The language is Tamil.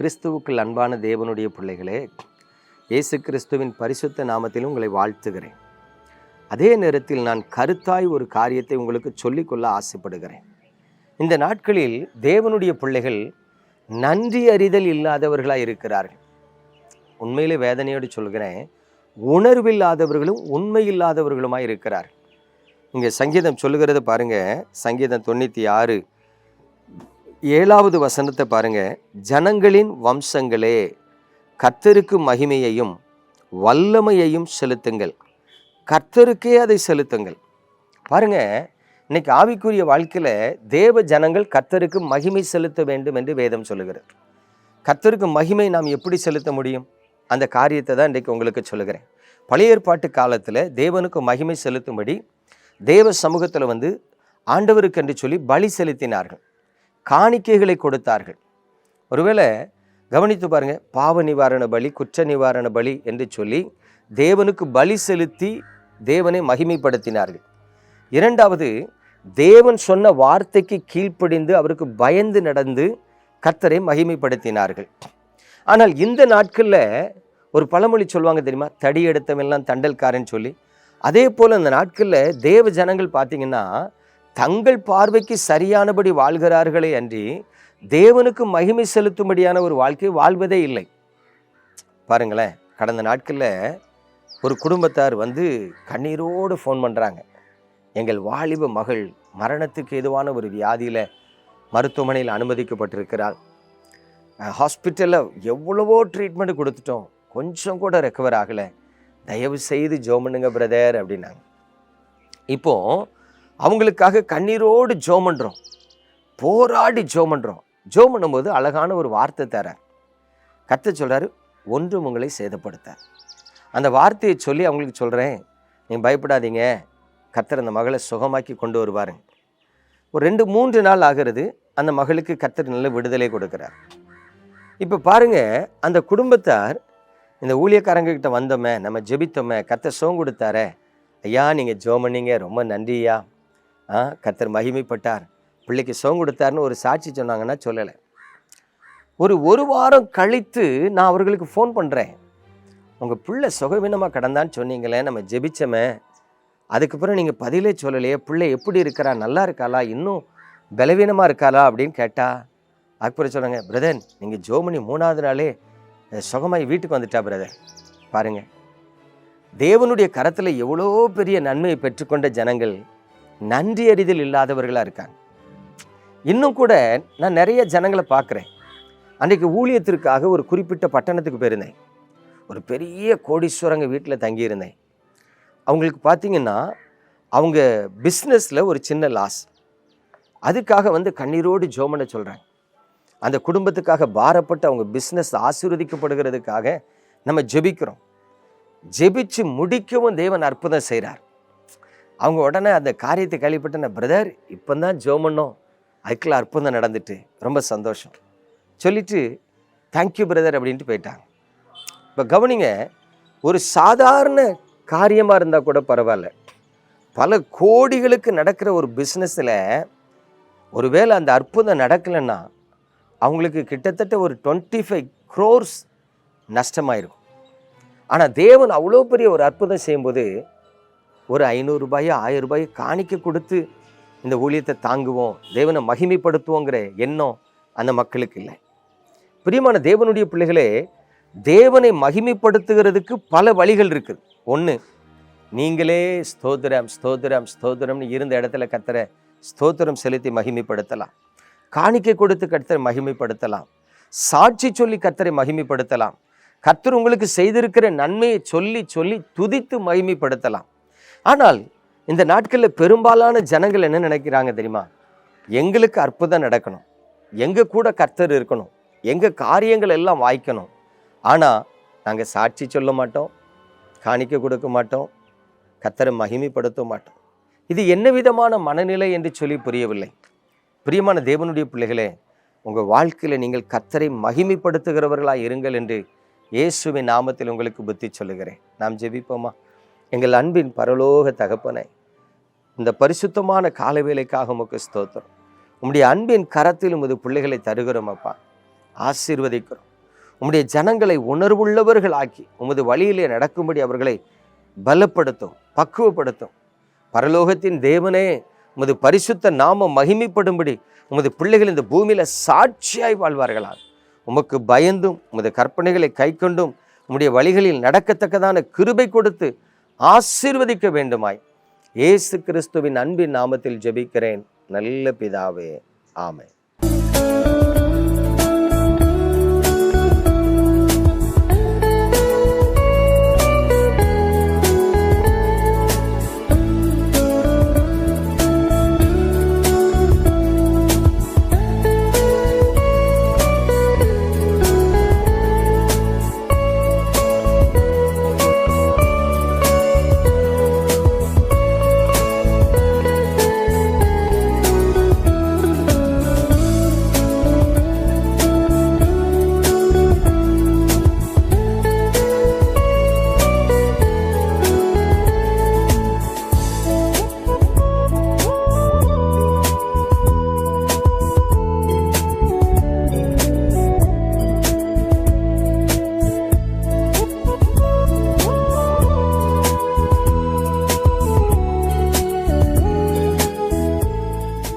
கிறிஸ்துவுக்குள் அன்பான தேவனுடைய பிள்ளைகளே இயேசு கிறிஸ்துவின் பரிசுத்த நாமத்தில் உங்களை வாழ்த்துகிறேன். அதே நேரத்தில் நான் கருத்தாய் ஒரு காரியத்தை உங்களுக்கு சொல்லிக்கொள்ள ஆசைப்படுகிறேன். இந்த நாட்களில் தேவனுடைய பிள்ளைகள் நன்றி அறிதல் இல்லாதவர்களாக இருக்கிறார்கள். உண்மையிலே வேதனையோடு சொல்கிறேன் உணர்வில்லாதவர்களும் உண்மை இல்லாதவர்களுமாய் இருக்கிறார்கள். இங்கே சங்கீதம் சொல்லுகிறத பாருங்கள் சங்கீதம் தொண்ணூற்றி ஆறு ஏழாவது வசனத்தை பாருங்க. ஜனங்களின் வம்சங்களே கர்த்தருக்கு மகிமையையும் வல்லமையையும் செலுத்துங்கள். கர்த்தருக்கே அதை செலுத்துங்கள். பாருங்க இன்னைக்கு ஆவிக்குரிய வாழ்க்கையில் தேவ ஜனங்கள் கர்த்தருக்கு மகிமை செலுத்த வேண்டும் என்று வேதம் சொல்லுகிறது. கர்த்தருக்கு மகிமை நாம் எப்படி செலுத்த முடியும்? அந்த காரியத்தை தான் இன்றைக்கு உங்களுக்கு சொல்லுகிறேன். பழைய ஏற்பாட்டு காலத்தில் தேவனுக்கு மகிமை செலுத்தும்படி தேவ சமூகத்தில் வந்து ஆண்டவருக்கு என்று சொல்லி பலி செலுத்தினார்கள். காணிக்கைகளை கொடுத்தார்கள். ஒருவேளை கவனித்து பாருங்க பாவ நிவாரண பலி குற்ற நிவாரண பலி என்று சொல்லி தேவனுக்கு பலி செலுத்தி தேவனை மகிமைப்படுத்தினார்கள். இரண்டாவது தேவன் சொன்ன வார்த்தைக்கு கீழ்ப்படிந்து அவருக்கு பயந்து நடந்து கர்த்தரை மகிமைப்படுத்தினார்கள். ஆனால் இந்த நாட்களில் ஒரு பழமொழி சொல்லுவாங்க தெரியுமா? தடி எடுத்தவெல்லாம் தண்டல்காரன் சொல்லி. அதே போல் இந்த நாட்களில் தேவ ஜனங்கள் பார்த்தீங்கன்னா தங்கள் பார்வைக்கு சரியானபடி வாழ்கிறார்களே அன்றி தேவனுக்கு மகிமை செலுத்தும்படியான ஒரு வாழ்க்கை வாழ்வதே இல்லை. பாருங்களேன் கடந்த நாட்களில் ஒரு குடும்பத்தார் வந்து கண்ணீரோடு ஃபோன் பண்ணுறாங்க எங்கள் வாலிப மகள் மரணத்துக்கு எதுவான ஒரு வியாதியில் மருத்துவமனையில் அனுமதிக்கப்பட்டிருக்கிறாள். ஹாஸ்பிட்டலில் எவ்வளவோ ட்ரீட்மெண்ட் கொடுத்துட்டோம். கொஞ்சம் கூட ரெக்கவர் ஆகலை. தயவு செய்து ஜோமனுங்க பிரதர் அப்படின்னாங்க. இப்போது அவங்களுக்காக கண்ணீரோடு ஜோம் பண்ணுறோம் போராடி ஜோம் பண்ணுறோம் ஜோம் பண்ணும்போது அழகான ஒரு வார்த்தை தர கத்த சொல்கிறாரு ஒன்றும் உங்களை சேதப்படுத்தார் அந்த வார்த்தையை சொல்லி அவங்களுக்கு சொல்கிறேன் நீங்கள் பயப்படாதீங்க. கத்தர் அந்த மகளை சுகமாக்கி கொண்டு வருவாருங்க ஒரு ரெண்டு மூன்று நாள் ஆகிறது. அந்த மகளுக்கு கத்தர் நல்ல விடுதலை கொடுக்குறார். இப்போ பாருங்க அந்த குடும்பத்தார் இந்த ஊழியக்காரங்கக்கிட்ட வந்தோமே நம்ம ஜெபித்தோமே கத்தர் சோம் கொடுத்தாரே. ஐயா நீங்கள் ஜோம் பண்ணீங்க. ரொம்ப நன்றியா ஆ கத்தர் மகிமைப்பட்டார். பிள்ளைக்கு சுகம் கொடுத்தாருன்னு ஒரு சாட்சி சொன்னாங்கன்னா சொல்லலை. ஒரு ஒரு வாரம் கழித்து நான் அவர்களுக்கு ஃபோன் பண்ணுறேன் உங்கள் பிள்ளை சுகவீனமாக கடந்தான்னு சொன்னீங்களே நம்ம ஜெபிச்சோமே. அதுக்கப்புறம் நீங்கள் பதிலே சொல்லலையே பிள்ளை எப்படி இருக்கிறா நல்லா இருக்காளா இன்னும் பலவீனமாக இருக்காளா அப்படின்னு கேட்டா அதுக்கப்புறம் சொன்னாங்க பிரதர் நீங்கள் ஜோமணி மூணாவது நாளே சுகமாய் வீட்டுக்கு வந்துட்டா பிரதர் பாருங்க. தேவனுடைய கரத்தில் எவ்வளோ பெரிய நன்மையை பெற்றுக்கொண்ட ஜனங்கள் நன்றி அறிதல் இல்லாதவர்களாக இருக்காங்க. இன்னும் கூட நான் நிறைய ஜனங்களை பார்க்குறேன். அன்றைக்கு ஊழியத்திற்காக ஒரு குறிப்பிட்ட பட்டணத்துக்கு போயிருந்தேன். ஒரு பெரிய கோடீஸ்வரங்க வீட்டில் தங்கியிருந்தேன். அவங்களுக்கு பார்த்தீங்கன்னா அவங்க பிஸ்னஸில் ஒரு சின்ன லாஸ் அதுக்காக வந்து கண்ணீரோடு ஜோமனை சொல்கிறாங்க அந்த குடும்பத்துக்காக பாரப்பட்டு அவங்க பிஸ்னஸ் ஆசீர்வதிக்கப்படுகிறதுக்காக நம்ம ஜெபிக்கிறோம். ஜெபிச்சு முடிக்கவும் தேவன் அற்புதம் செய்கிறார் அவங்க உடனே அந்த காரியத்தை கேள்விப்பட்ட நான் பிரதர் இப்போ தான் ஜோமனோம் அதுக்குள்ள அற்புதம் நடந்துட்டு ரொம்ப சந்தோஷம். சொல்லிட்டு தேங்க்யூ பிரதர் அப்படின்ட்டு போயிட்டாங்க. இப்போ கவனிங்க ஒரு சாதாரண காரியமாக இருந்தால் கூட பரவாயில்ல. பல கோடிகளுக்கு நடக்கிற ஒரு பிஸ்னஸில் ஒருவேளை அந்த அற்புதம் நடக்கலைன்னா அவங்களுக்கு கிட்டத்தட்ட ஒரு டுவெண்ட்டி ஃபைவ் க்ரோர்ஸ் நஷ்டமாயிருக்கும் ஆனால் தேவன் அவ்வளோ பெரிய ஒரு அற்புதம் செய்யும்போது ஒரு ஐநூறுரூபாயோ ஆயிரம் ரூபாயோ காணிக்க கொடுத்து இந்த ஊழியத்தை தாங்குவோம். தேவனை மகிமைப்படுத்துவோங்கிற எண்ணம் அந்த மக்களுக்கு இல்லை. பிரியமான தேவனுடைய பிள்ளைகளே தேவனை மகிமைப்படுத்துகிறதுக்கு பல வழிகள் இருக்குது. ஒன்று நீங்களே ஸ்தோத்திரம் ஸ்தோத்திரம் ஸ்தோத்திரம்னு இருந்த இடத்துல கத்துற ஸ்தோத்திரம் செலுத்தி மகிமைப்படுத்தலாம். காணிக்கை கொடுத்து கத்தரை மகிமைப்படுத்தலாம். சாட்சி சொல்லி கத்தரை மகிமைப்படுத்தலாம். கத்தர் உங்களுக்கு செய்திருக்கிற நன்மையை சொல்லி சொல்லி துதித்து மகிமைப்படுத்தலாம். ஆனால் இந்த நாட்களில் பெரும்பாலான ஜனங்கள் என்ன நினைக்கிறாங்க தெரியுமா? எங்களுக்கு அற்புதம் நடக்கணும். எங்கள் கூட கர்த்தர் இருக்கணும். எங்கள் காரியங்கள் எல்லாம் வாய்க்கணும். ஆனால் நாங்கள் சாட்சி சொல்ல மாட்டோம். காணிக்க கொடுக்க மாட்டோம். கத்தரை மகிமைப்படுத்த மாட்டோம். இது என்ன விதமான மனநிலை என்று சொல்லி புரியவில்லை. பிரியமான தேவனுடைய பிள்ளைகளே உங்கள் வாழ்க்கையில் நீங்கள் கத்தரை மகிமைப்படுத்துகிறவர்களாக இருங்கள் என்று இயேசுவின் நாமத்தில் உங்களுக்கு புத்தி சொல்லுகிறேன். நாம் ஜெபிப்போமா? எங்கள் அன்பின் பரலோக தகப்பனை இந்த பரிசுத்தமான காலவேலைக்காக உமக்கு ஸ்தோத்திரம். உம்முடைய அன்பின் கரத்தில் உமது பிள்ளைகளை தருகிறோம் அப்பா. ஆசீர்வதிக்கிறோம். உம்முடைய ஜனங்களை உணர்வுள்ளவர்களாக்கி உமது வழியிலே நடக்கும்படி அவர்களை பலப்படுத்தும் பக்குவப்படுத்தும். பரலோகத்தின் தேவனே உமது பரிசுத்த நாமம் மகிமைப்படும்படி உமது பிள்ளைகள் இந்த பூமியில் சாட்சியாய் வாழ்வார்களா உமக்கு பயந்தும் உமது கற்பனைகளை கைக்கொண்டும் உம்முடைய வழிகளில் நடக்கத்தக்கதான கிருபை கொடுத்து ஆசீர்வதிக்க வேண்டுமாய். இயேசு கிறிஸ்துவின் அன்பின் நாமத்தில் ஜெபிக்கிறேன். நல்ல பிதாவே. ஆமை